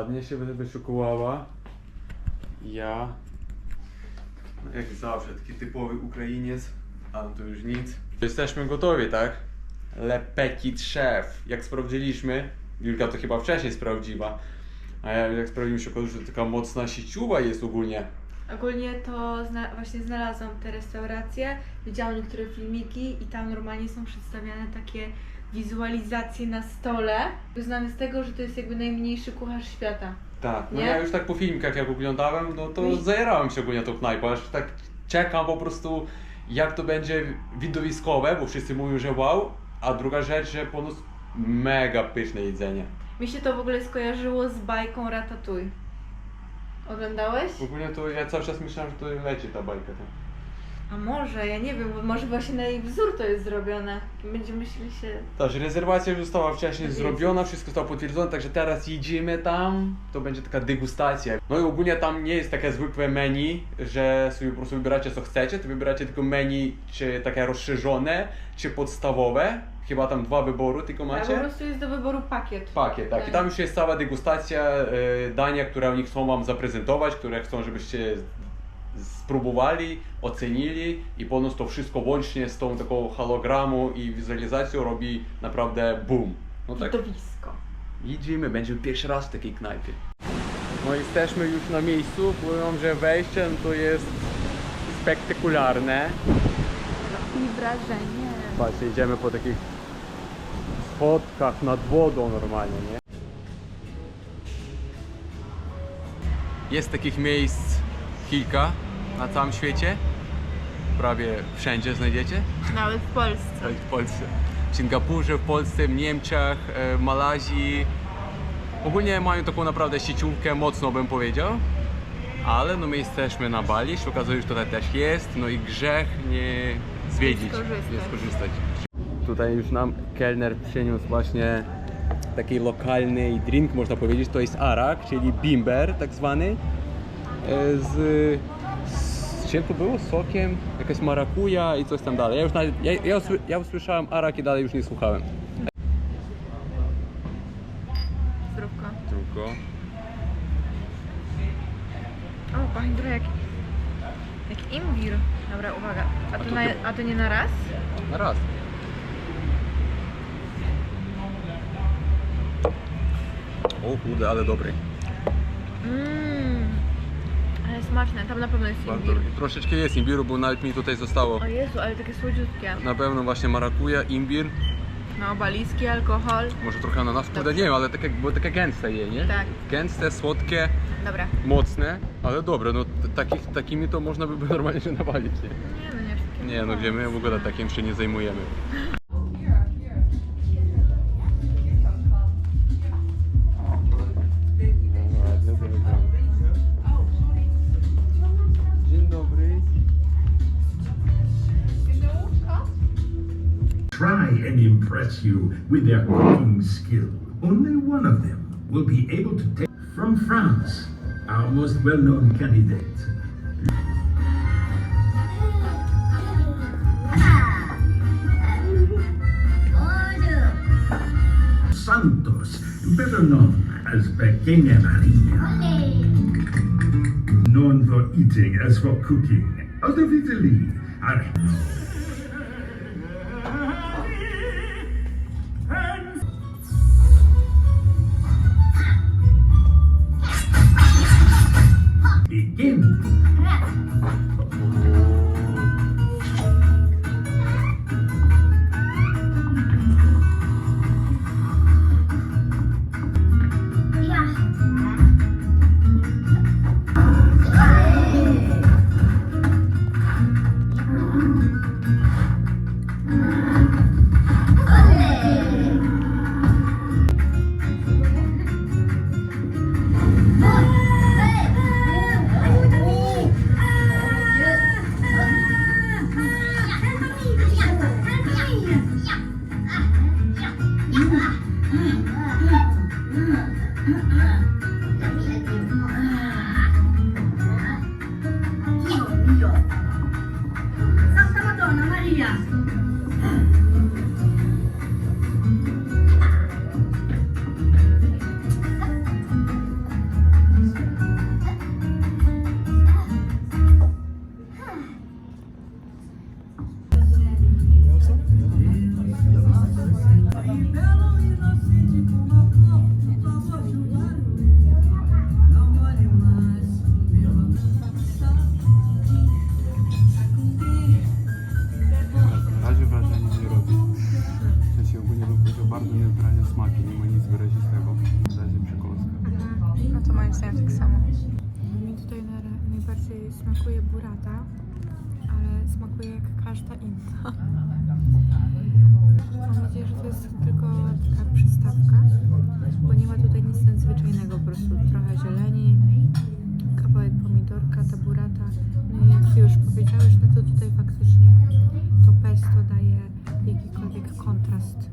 Ładnie się wyszukułała. Ja, no jak zawsze, taki typowy Ukrainiec, a to już nic. Jesteśmy gotowi, tak? Le Petit Chef. Jak sprawdziliśmy, Julka to chyba wcześniej sprawdziła, a ja jak sprawdziłem się, że taka mocna sieciowa jest ogólnie. Ogólnie to zna- właśnie znalazłam te restauracje, widziałam niektóre filmiki i tam normalnie są przedstawiane takie wizualizacje na stole. Znany z tego, że to jest jakby najmniejszy kucharz świata. Tak, no Nie? ja już tak po filmikach jak oglądałem, no to Mi- zajerałem się ogólnie tą knajpę, aż tak czekam po prostu jak to będzie widowiskowe, bo wszyscy mówią, że wow, a druga rzecz, że ponoć mega pyszne jedzenie. Mi się to w ogóle skojarzyło z bajką Ratatouille. Oglądałeś? Ogólnie to ja cały czas myślałem, że to leci ta bajka. tak. A może, ja nie wiem, bo może właśnie na jej wzór to jest zrobione. Będziemy myśleli się... Tak, że rezerwacja już została wcześniej Tak zrobiona, wszystko zostało potwierdzone, także teraz jedziemy tam, to będzie taka degustacja. No i ogólnie tam nie jest takie zwykłe menu, że sobie po prostu wybieracie co chcecie, to wybieracie tylko menu, czy takie rozszerzone, czy podstawowe. Chyba tam dwa wybory tylko A po macie. prostu jest do wyboru pakiet. Pakiet, tak. I tam już jest cała degustacja e, dania, które oni chcą wam zaprezentować, które chcą, żebyście spróbowali, ocenili i ponoć to wszystko łącznie z tą taką hologramu i wizualizacją robi naprawdę boom. No tak, Widowisko. idziemy, będziemy pierwszy raz w takiej knajpie. No jesteśmy już na miejscu, powiem że wejście to jest spektakularne. I wrażenie. Patrzcie, idziemy po takich schodkach nad wodą normalnie, nie? Jest takich miejsc kilka na całym świecie. Prawie wszędzie znajdziecie. Nawet w Polsce. Nawet w Polsce. W Singapurze, w Polsce, w Niemczech, e, w Malazji. Ogólnie mają taką naprawdę sieciówkę, mocno bym powiedział. Ale no my jesteśmy na Bali, się okazuje, że tutaj też jest, no i grzech nie zwiedzić, skorzystać. nie skorzystać. Tutaj już nam kelner przyniósł właśnie taki lokalny drink, można powiedzieć, to jest arak, czyli bimber tak zwany, z, z czym to było? Sokiem, jakaś marakuja i coś tam dalej. Ja już nawet, ja, ja, usły- ja usłyszałem arak i dalej już nie słuchałem. Zdrówko. Tylko O, pachnie trochę jak, jak imbir. Dobra, uwaga. A to, to na, a to nie na raz? na raz. O kurde, ale dobry. Mmm. Smaczne, tam na pewno jest Bardzo. imbir. Troszeczkę jest imbiru, bo nawet mi tutaj zostało. O Jezu, ale takie słodziutkie. Na pewno właśnie marakuja, imbir, No, balijski alkohol. może trochę ananas, kurde nie wiem, ale takie, bo takie gęste je, nie? Tak. Gęste, słodkie, Dobra. mocne, ale dobre, no t- takich, takimi to można by było normalnie się nawalić, nie? Nie no, nie Nie no, gdzie my w ogóle takim się nie zajmujemy. And impress you with their cooking skill. Only one of them will be able to take from France, our most well-known candidate. Santos, better known as Pequeña Maria. Known for eating as for cooking. Out of Italy. Smaki, nie ma nic wyrazistego. W razie przekąska. No to moim zdaniem tak samo. Mi tutaj na- najbardziej smakuje burata, ale smakuje jak każda inna. Mam nadzieję, że to jest tylko taka przystawka, bo nie ma tutaj nic nadzwyczajnego, po prostu trochę zieleni, kawałek pomidorka, ta burata. No i jak Ty już powiedziałeś, no to tutaj faktycznie to pesto daje jakikolwiek kontrast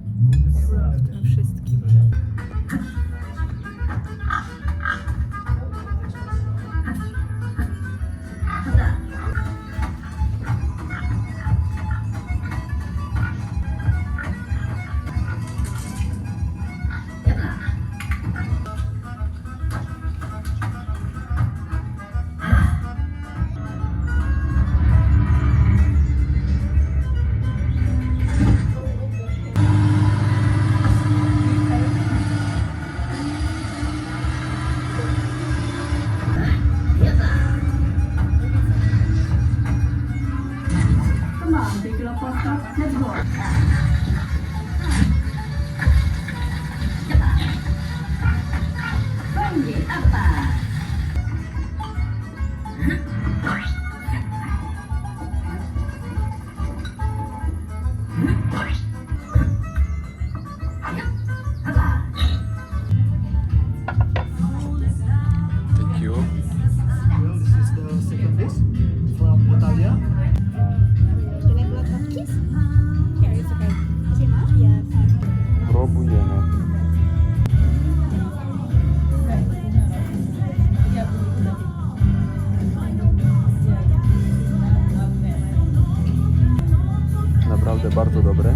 Naprawdę bardzo dobre.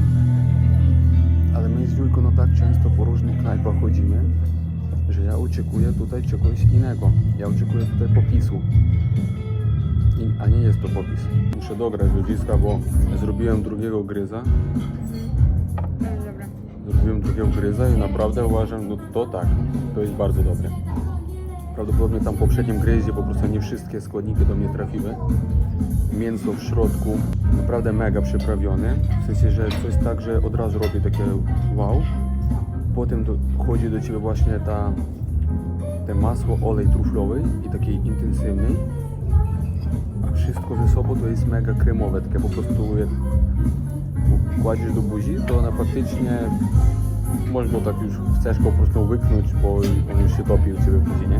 Ale my z Julką no tak często po różnych knajpach chodzimy, że ja oczekuję tutaj czegoś innego. Ja oczekuję tutaj popisu. I, a nie jest to popis. Muszę dograć ludziska, bo zrobiłem drugiego gryza. Zrobiłem drugiego gryza i naprawdę uważam, no to tak, to jest bardzo dobre. Prawdopodobnie tam w poprzednim gryzie po prostu nie wszystkie składniki do mnie trafiły. Mięso w środku naprawdę mega przyprawione. W sensie, że coś tak, że od razu robi takie wow. Potem dochodzi do Ciebie właśnie ta, te masło, olej truflowy i takiej intensywnej. A wszystko ze sobą to jest mega kremowe, takie po prostu jak kładziesz do buzi, to ona faktycznie można tak już chcesz po prostu łyknąć, bo on już się topi u Ciebie w buzi, nie?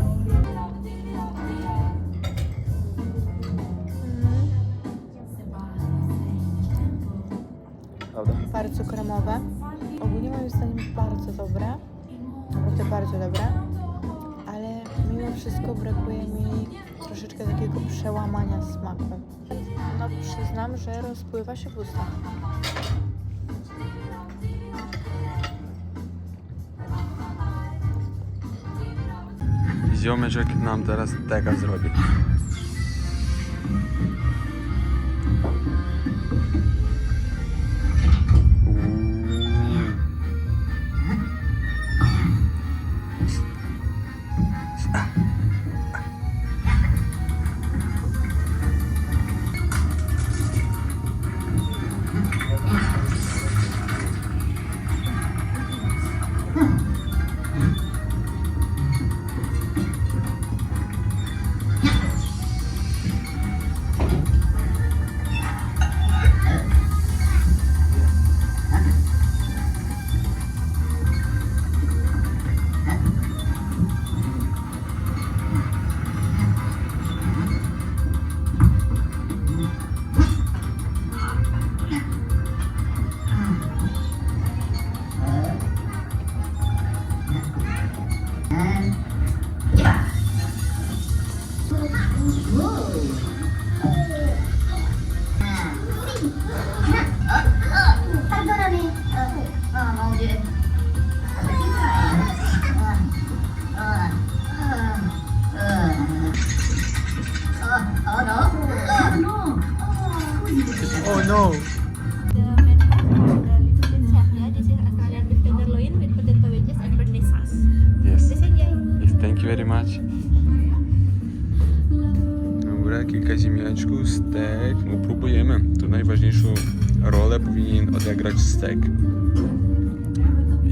Prawda? bardzo kremowe. Ogólnie moim zdaniem bardzo dobre. Naprawdę bardzo dobre. Ale mimo wszystko brakuje mi troszeczkę takiego przełamania smaku. No przyznam, że rozpływa się w ustach. Ziomeczek nam teraz tego zrobi.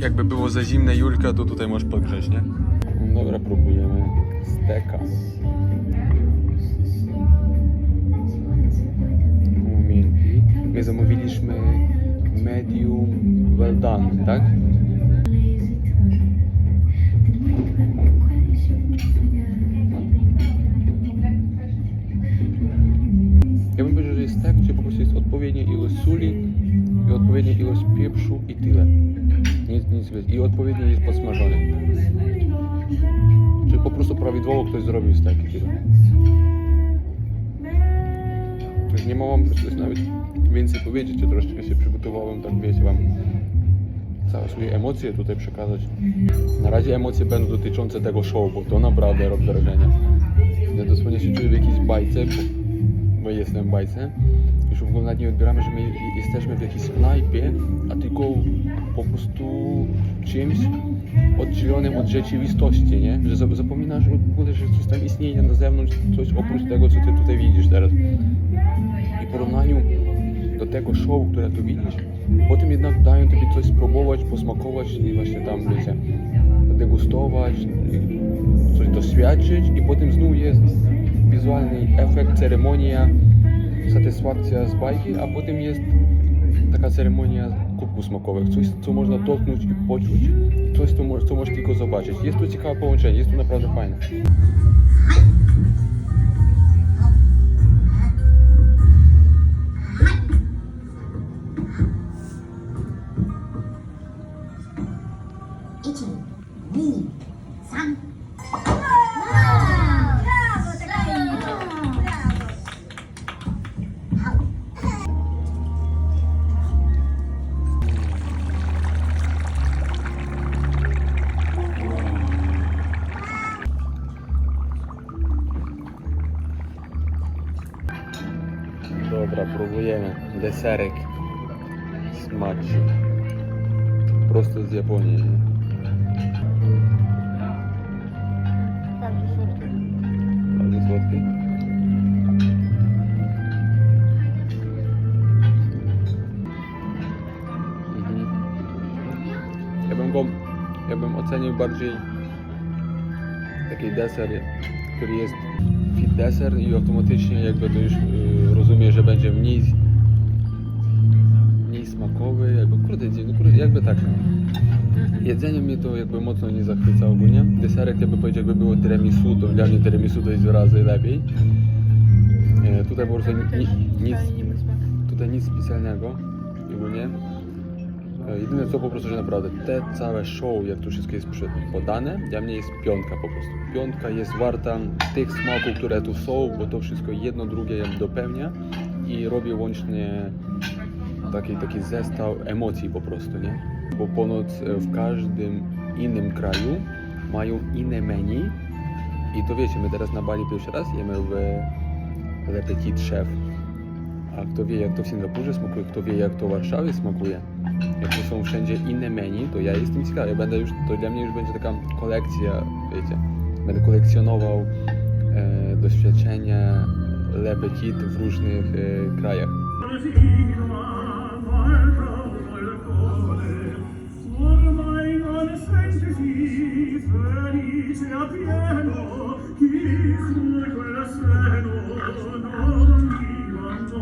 Jakby było za zimne Julka, to tutaj możesz podgrzeć, nie? Dobra, próbujemy steka. Miękki. My zamówiliśmy medium well done, tak? Ja bym powiedział, że jest tak, gdzie po prostu jest odpowiednia ilość soli i odpowiednia ilość pieprzu i tyle. I odpowiednio jest podsmażony. Czyli po prostu prawidłowo ktoś zrobił stek i tyle. Już nie mogłam coś nawet więcej powiedzieć, ja troszeczkę się przygotowałem, tak wiecie, wam całe swoje emocje tutaj przekazać. Na razie emocje będą dotyczące tego show, bo to naprawdę robi wrażenie. Ja dosłownie się czuję w jakiejś bajce, bo, bo jestem w bajce. Już w ogóle nie odbieramy, że my jesteśmy w jakiejś knajpie, a tylko po prostu czymś oddzielonym od rzeczywistości, nie? Że za- zapominasz w ogóle, że coś tam istnieje na zewnątrz, coś oprócz tego, co ty tutaj widzisz teraz. I w porównaniu do tego show, które tu widzisz, potem jednak dają tobie coś spróbować, posmakować i właśnie tam, wiecie, degustować, coś doświadczyć i potem znów jest wizualny efekt, ceremonia, satysfakcja z bajki, a potem jest taka ceremonia kubków smakowych, coś, co można dotknąć i poczuć, coś, co, mo- co możesz tylko zobaczyć. Jest to ciekawe połączenie, jest to Prosto z Japonii. nie? Bardzo słodkie. Bardzo słodki. Mhm. Ja bym go, ja bym ocenił bardziej taki deser, który jest fit deser i automatycznie jakby to już y, rozumie, że będzie mniej mniej smakowy, jakby kurde, no kurde jakby tak. Jedzenie mnie to jakby mocno nie zachwyca ogólnie. Deserek jakby powiedział, jakby było tiramisu, to dla mnie tiramisu to jest razy lepiej. E, tutaj po prostu ni, nic, tutaj nic specjalnego ogólnie. E, Jedyne co po prostu, że naprawdę te całe show, jak to wszystko jest podane, dla mnie jest piątka po prostu. Piątka jest warta tych smaków, które tu są, bo to wszystko jedno drugie dopełnia i robi łącznie taki, taki zestaw emocji po prostu, nie? Bo ponoć e, w każdym innym kraju mają inne menu i to wiecie, my teraz na Bali pierwszy raz jemy w Petit Chef. A kto wie jak to w Singapurze smakuje, kto wie jak to w Warszawie smakuje. Jak to są wszędzie inne menu, to ja jestem ciekawy, ja będę już, to dla mnie już będzie taka kolekcja, wiecie. Będę kolekcjonował e, doświadczenia Le Petit w różnych e, krajach. To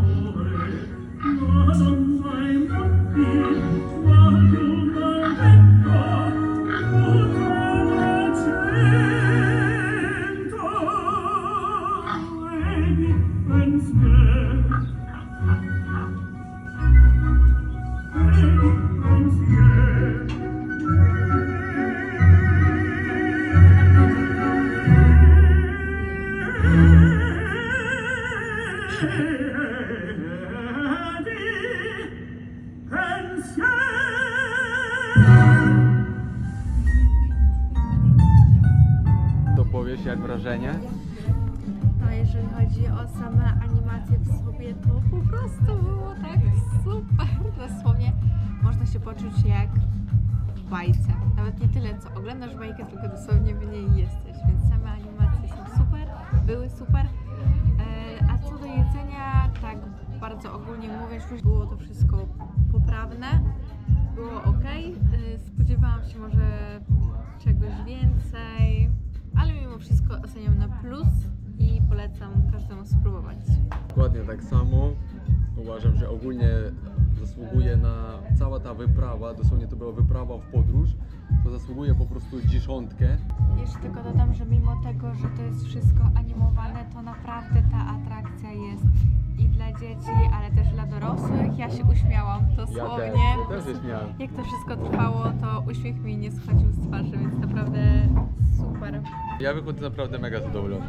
wrażenie? No jeżeli chodzi o same animacje w sobie, to po prostu było tak super. Dosłownie można się poczuć jak w bajce. Nawet nie tyle, co oglądasz bajkę, tylko dosłownie w niej jesteś. Więc same animacje są super, były super. E, A co do jedzenia, tak bardzo ogólnie mówiąc, było to wszystko poprawne. było ok. Spodziewałam się może czegoś więcej, ale mimo wszystko oceniam na plus i polecam każdemu spróbować. Dokładnie tak samo. Uważam, że ogólnie zasługuje na cała ta wyprawa, dosłownie to była wyprawa w podróż, to zasługuje po prostu dziesiątkę. Jeszcze tylko dodam, że mimo tego, że to jest wszystko animowane, to naprawdę ta atrakcja jest i dla dzieci, ale też dla dorosłych. Ja się uśmiałam dosłownie. Ja też, też się śmiałem. Jak to wszystko trwało, to uśmiech mi nie schodził z twarzy, więc naprawdę super. Ja wychodzę naprawdę mega zadowolony.